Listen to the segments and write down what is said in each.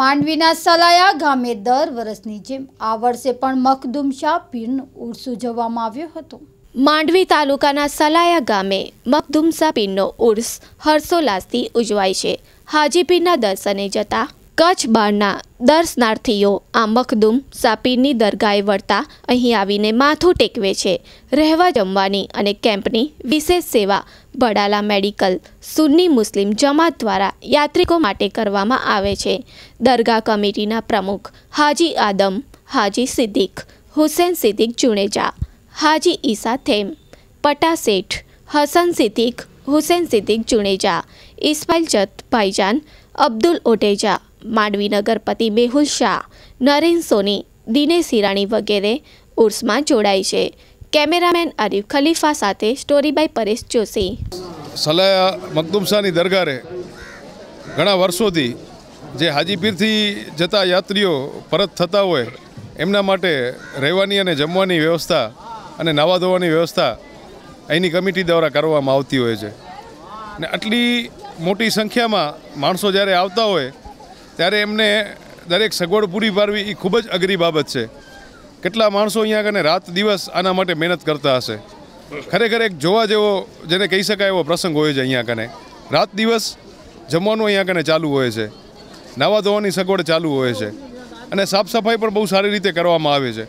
માંડવીના સલાયા ગામે દર વર્ષની જેમ આ વર્ષે પણ મખદુમ શાહ ઉર્સ ઉજવવામાં આવ્યો હતો. માંડવી તાલુકાના સલાયા ગામે મખદુમસા પીરનો ઉર્સ હર્ષોલ્લાસથી ઉજવાય છે. હાજીપીરના દર્શને જતા કચ્છ બહારના દર્શનાર્થીઓ આ મખદુમ સાપીરની દરગાહે વળતા અહીં આવીને માથું ટેકવે છે. રહેવા જમવાની અને કેમ્પની વિશેષ સેવા બડાલા મેડિકલ સુન્ની મુસ્લિમ જમાત દ્વારા યાત્રિકો માટે કરવામાં આવે છે. દરગાહ કમિટીના પ્રમુખ હાજી આદમ, હાજી સિદ્દીક, હુસેન સિદ્દીક જુણેજા હાજી ઈસા થેમ પટા શેઠ, હસન સિદ્દીક, હુસેન સિદ્દીક જુણેજા ઇસ્માઇલ જત ભાઈજાન, અબ્દુલ ઓટેજા માંડવી નગરપતિ મેહુલ શાહ, નરેન સોની, દિનેશ હિરાણી વગેરે ઉર્સમાં જોડાય છે. કેમેરામેન આરીફ ખલીફા સાથે સ્ટોરી બાય પરેશ જોશી. સલાયા મકદુમ શાહની દરગારે ઘણા વર્ષોથી જે હાજીપીરથી જતા યાત્રીઓ પરત થતા હોય, એમના માટે રહેવાની અને જમવાની વ્યવસ્થા અને નાવા ધોવાની વ્યવસ્થા અહીંની કમિટી દ્વારા કરવામાં આવતી હોય છે. ને આટલી મોટી સંખ્યામાં માણસો જ્યારે આવતા હોય ત્યારે એમને દરેક સગવડ પૂરી પાડવી એ ખૂબ જ અઘરી બાબત છે. કેટલા માણસો અહીંયા કને રાત દિવસ આના માટે મહેનત કરતા હશે. ખરેખર એક જોવા જેવો જેને કહી શકાય એવો પ્રસંગ હોય છે અહીંયા કને રાત દિવસ જમવાનું અહીંયા કને ચાલુ હોય છે. નાવા ધોવાની સગવડ ચાલુ હોય છે. અને સાફ સફાઈ પણ બહુ સારી રીતે કરવામાં આવે છે.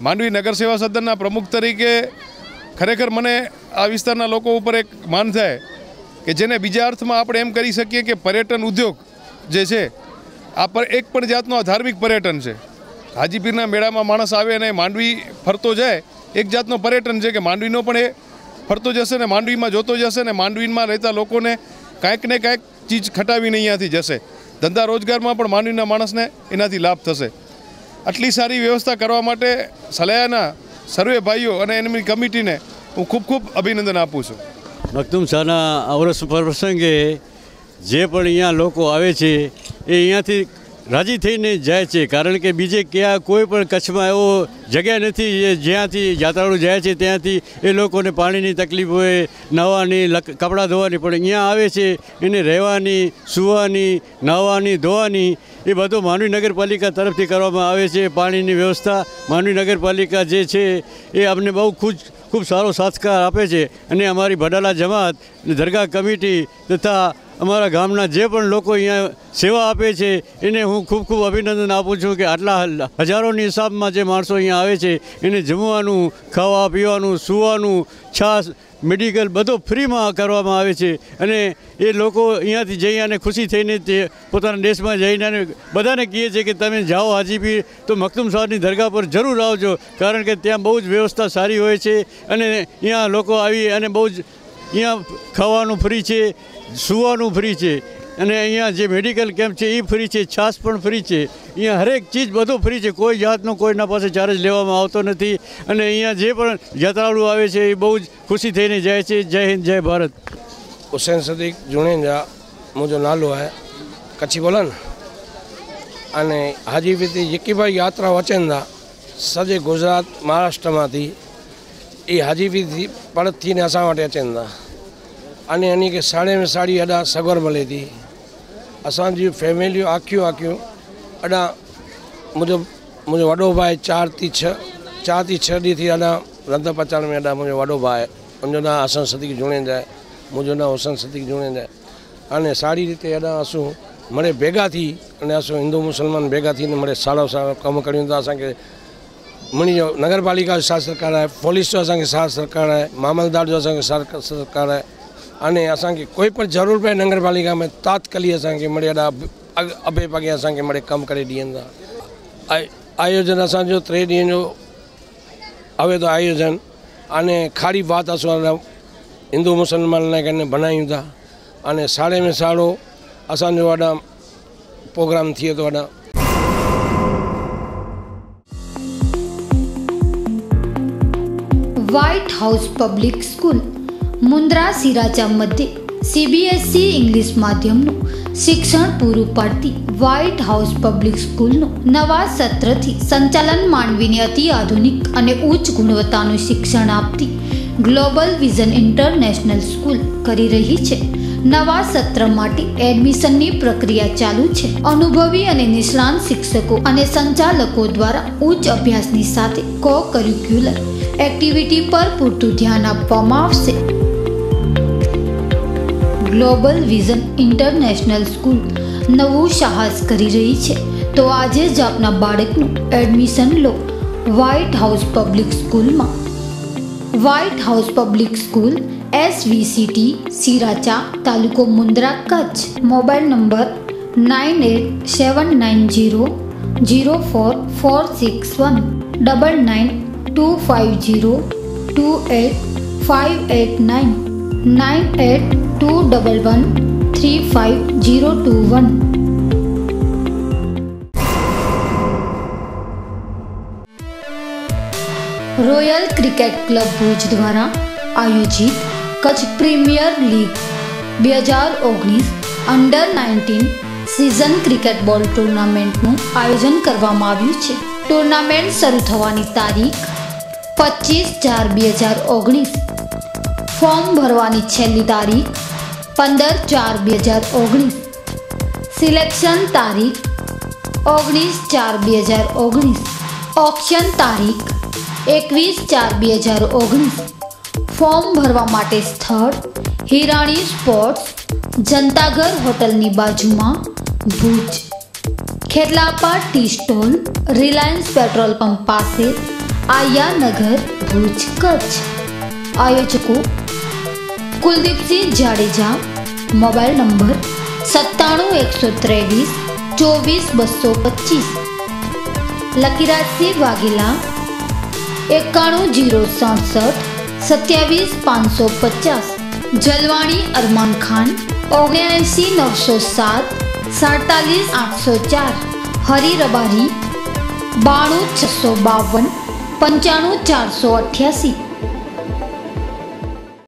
માંડવી નગર સેવા સદનના પ્રમુખ તરીકે ખરેખર મને આ વિસ્તારના લોકો ઉપર એક માન થાય કે જેને બીજા અર્થમાં આપણે એમ કરી શકીએ કે પર્યટન ઉદ્યોગ જે છે, આ પર એક પણ જાતનો આ ધાર્મિક પર્યટન છે. હાજીપીરના મેળામાં માણસ આવે અને માંડવી ફરતો જાય, એક જાતનો પર્યટન છે કે માંડવીનો પણ એ ફરતો જશે ને માંડવીમાં જોતો જશે ને માંડવીમાં રહેતા લોકોને કાંઈક ને કાંઈક ચીજ ખટાવીને અહીંયાથી જશે. ધંધા રોજગારમાં પણ માંડવીના માણસને એનાથી લાભ થશે. આટલી સારી વ્યવસ્થા કરવા માટે સલાયાના સર્વે ભાઈઓ અને એમની કમિટીને હું ખૂબ ખૂબ અભિનંદન આપું છું. મખદુમ શાહના અવરસ પ્રસંગે જે પણ અહીંયા લોકો આવે છે, એ અહીંયાથી રાજી થઈને જાય છે. કારણ કે બીજે ક્યાં કોઈ પણ કચ્છમાં એવો જગ્યા નથી જ્યાંથી યાત્રાળુ જાય છે, ત્યાંથી એ લોકોને પાણીની તકલીફ હોય, નહાવાની કપડાં ધોવાની. પણ અહીંયા આવે છે, એને રહેવાની, સૂવાની, નહાવાની, ધોવાની, એ બધું માંડવી નગરપાલિકા તરફથી કરવામાં આવે છે. પાણીની વ્યવસ્થા માંડવી નગરપાલિકા જે છે, એ અમને બહુ ખૂબ ખૂબ સારો સાથકાર આપે છે. અને અમારી ભડાલા જમાત દરગાહ કમિટી તથા અમારા ગામના જે પણ લોકો અહીંયા સેવા આપે છે, એને હું ખૂબ ખૂબ અભિનંદન આપું છું કે આટલા હજારોની હિસાબમાં જે માણસો અહીંયા આવે છે, એને જમવાનું, ખાવા, પીવાનું, સૂવાનું છાશ મેડિકલ બધો ફ્રીમાં કરવામાં આવે છે. અને એ લોકો અહીંયાથી જઈ અને ખુશી થઈને તે પોતાના દેશમાં જઈને અને બધાને કહીએ છીએ કે તમે જાઓ હાજીપીર તો મખતુમ સાહેબની દરગાહ પર જરૂર આવજો, કારણ કે ત્યાં બહુ જ વ્યવસ્થા સારી હોય છે અને અહીંયા લોકો આવી અને બહુ જ અહીંયા ખાવાનું ફ્રી છે, સુવાનું ફ્રી છે, અને અહીંયા જે મેડિકલ કેમ્પ છે એ ફ્રી છે છાસ પણ ફ્રી છે. અહીંયા હરેક ચીજ બધું ફ્રી છે, કોઈ જાતનો કોઈના પાસે ચાર્જ લેવામાં આવતો નથી, અને અહીંયા જે પણ યાત્રાળુ આવે છે એ બહુ જ ખુશી થઈને જાય છે. જય હિન્દ, જય ભારત. હુસૈન સદીક જુણેજા મુજો નાલો હે, કચ્છી બોલન અને હાજીપીથી યકીભાઈ યાત્રા વચેન્દા સજે ગુજરાત, મહારાષ્ટ્રમાંથી એ હાજીપીથી પડતથી નાસાવાટ અચેંದ અને એની કે સાડે મેં સાડી અડા સગવડ મળે હતી અસાंजी फैमिलियूं आखियूं आखियूं अॾा मुंहिंजो मुंहिंजो वॾो भाउ चारि थी छह चारि थी छह ॾींहं थी अञा रंध पचाइण में अञा मुंहिंजो वॾो भाउ आहे हुनजो नालो हसन सदीक जुणेंद आहे मुंहिंजो नालो हसन सदीक जुणेंद आहे हाणे साड़ी रीते अञा असूं मिड़े भेगा थी अने असां हिंदू मुस्लमान भेगा थीने मिड़े साड़ो साड़ो कमु करियूं था असांखे मणी जो नगरपालिका जो साथ सरकार आहे पुलिस जो असांखे साथ सरकार आहे मामलदार जो असांखे साथ सरकार आहे अने असांखे कोई पण ज़रूरु पए नगरपालिका में तात्काली असांखे मिड़े एॾा अॻ अभे पगे असांखे मिड़े कमु करे ॾींदा आय आयोजन असांजो टे ॾींहं जो हवे थो आयोजन अने खाड़ी बात असां हिंदू मुस्लमान लाइ करे बनायूं था अने साड़े में साड़ो असांजो वॾा प्रोग्राम थिए थो वॾा White House Public School Mundra Siracha મધ્યે સીબીએસઈ ઇંગ્લિશ માધ્યમનું શિક્ષણ પૂરું પાડતી વ્હાઇટ હાઉસ પબ્લિક સ્કૂલનું નવા સત્રથી સંચાલન માનવીને અતિ આધુનિક અને ઉચ્ચ ગુણવત્તાનું શિક્ષણ આપતી ગ્લોબલ વિઝન ઇન્ટરનેશનલ સ્કૂલ કરી રહી છે. નવા સત્ર માટે એડમિશનની પ્રક્રિયા ચાલુ છે. અનુભવી અને નિષ્ણાંત શિક્ષકો અને સંચાલકો દ્વારા ઉચ્ચ અભ્યાસની સાથે કો કરિક્યુલર એક્ટિવિટી પર પૂરતું ધ્યાન આપવામાં આવશે. ગ્લોબલ વિઝન ઇન્ટરનેશનલ સ્કૂલ નવું સાહસ કરી રહી છે. તો આજે જ આપના બાળકનું એડમિશન લો. વ્હાઇટ હાઉસ પબ્લિક સ્કૂલમાં White House Public School SVCT Siracha તાલુકો Mundra Kutch. Mobile number nine eight seven nine zero zero four four six one double nine two five zero two eight five eight nine nine eight two double one three five zero two one Royal Cricket Club Bhuj દ્વારા આયોજિત Kutch premier league બે હજાર ઓગણીસ under nineteen season cricket બોલ ટુર્નામેન્ટનું આયોજન કરવામાં આવ્યું છે. ટુર્નામેન્ટ શરૂ થવાની તારીખ પચીસ ચાર બે હજાર ઓગણીસ. ફોર્મ ભરવાની છેલ્લી તારીખ પંદર ચાર બે હજાર ઓગણીસ. સિલેક્શન તારીખ ઓગણીસ ચાર બે હજાર ઓગણીસ. ઓપ્શન તારીખ એકવીસ ચાર બે હજાર ઓગણીસ. ફોર્મ ભરવા માટે સ્થળ હિરાણી સ્પોર્ટ્સ જનતાઘર હોટલની બાજુમાં Bhuj. Khetlapa tea stall Reliance petrol pump પાસે આયાનગર ભુજ કચ્છ આયોજકો કુલદીપસિંહ જાડેજા મોબાઈલ નંબર સત્તાણું એકસો ત્રેવીસ ચોવીસ બસો પચીસ લકીરાજસિંહ વાઘેલા એકાણું જીરો સડસઠ સત્યાવીસ પાંચસો પચાસ જલવાણી અરમાન ખાન ઓગણ્યાએંસી નવસો સાત સાડતાલીસ આઠસો ચાર હરી રબારી બાણું છસો બાવન પંચાણું ચારસો અઠ્યાસી